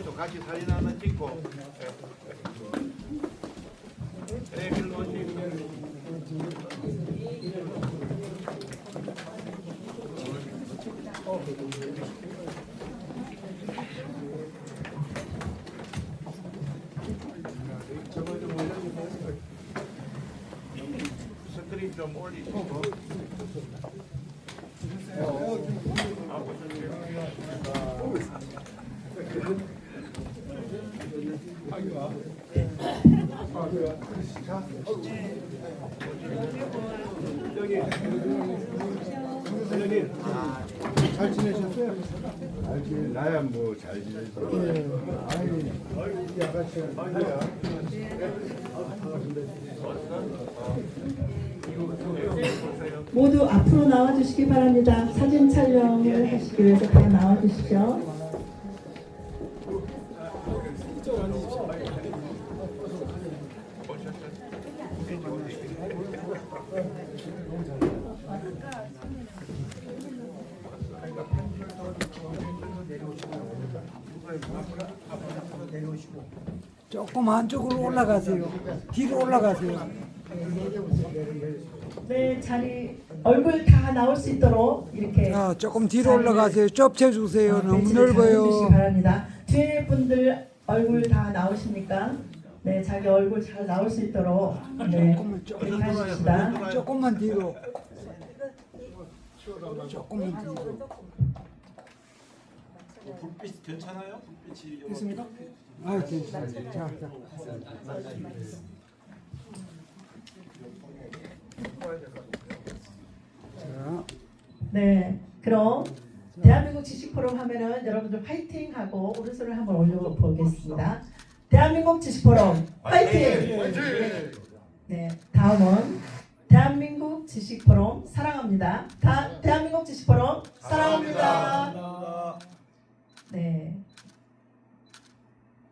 오른쪽 같이 사진 하나 찍고. 네, 일로 오시고. 스크린 좀 올리시고. 잘 지내셨어요? 잘 지내 나야 뭐 잘 지내죠. 예. 아이, 이 아가씨가 모두 앞으로 나와주시기 바랍니다. 사진 촬영을 하시기 위해서 다 나와주시죠. 조금 안쪽으로 올라가세요. 뒤로 올라가세요. 네, 자리 얼굴 다 나올 수 있도록 이렇게 자, 조금 뒤로 올라가세요. 좁혀 주세요. 어, 너무 배치를 잘 해주시기 넓어요. 바랍니다. 뒤에 분들 얼굴 다 나오십니까? 네, 자기 얼굴 잘 나올 수 있도록 네, 조금만, 조금만, 그렇게 하십시다. 조금만 뒤로. 조금만 뒤로. 불빛 괜찮아요? 불빛이 됐습니다. 아, 괜찮아요. 자, 자. 자, 네, 그럼 대한민국 지식 포럼 하면은 여러분들 화이팅 하고 오른손을 한번 올려보겠습니다. 대한민국 지식 포럼 화이팅! 네, 다음은 대한민국 지식 포럼 사랑합니다. 다 대한민국 지식 포럼 사랑합니다. 네,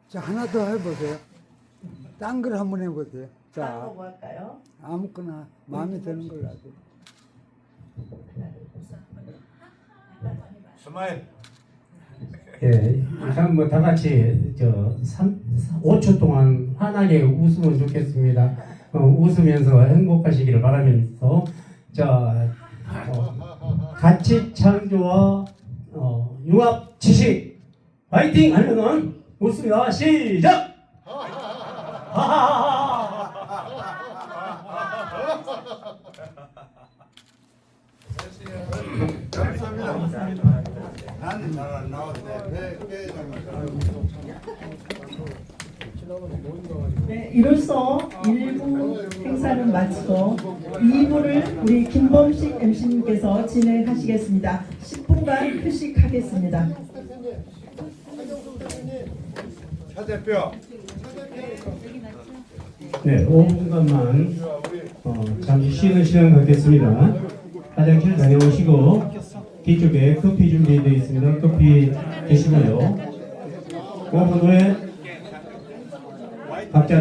자, 하나 더 해보세요. 딴 걸 한번 해보세요. 다음 자, 뭐 할까요? 아무거나 마음에 드는 걸로 하세요. 스마일. 예, 일단 뭐 다 같이 저 3, 5초 동안 환하게 웃으면 좋겠습니다. 어, 웃으면서 행복하시기를 바라면서 자 어, 가치 창조와 어, 융합 지식 파이팅 하면은 웃습니다. 시작. 감사합니다. 나는 잘안 나왔는데 배. 네, 이로써 1부 행사는 마치고 2부를 우리 김범식 MC님께서 진행하시겠습니다. 10분간 휴식하겠습니다. 차 대표. 네, 5분간만 어, 잠시 쉬는 시간 갖겠습니다. 화장실 다녀오시고 뒤쪽에 커피 준비되어 있습니다. 커피 드시고요. 5분 후에 각자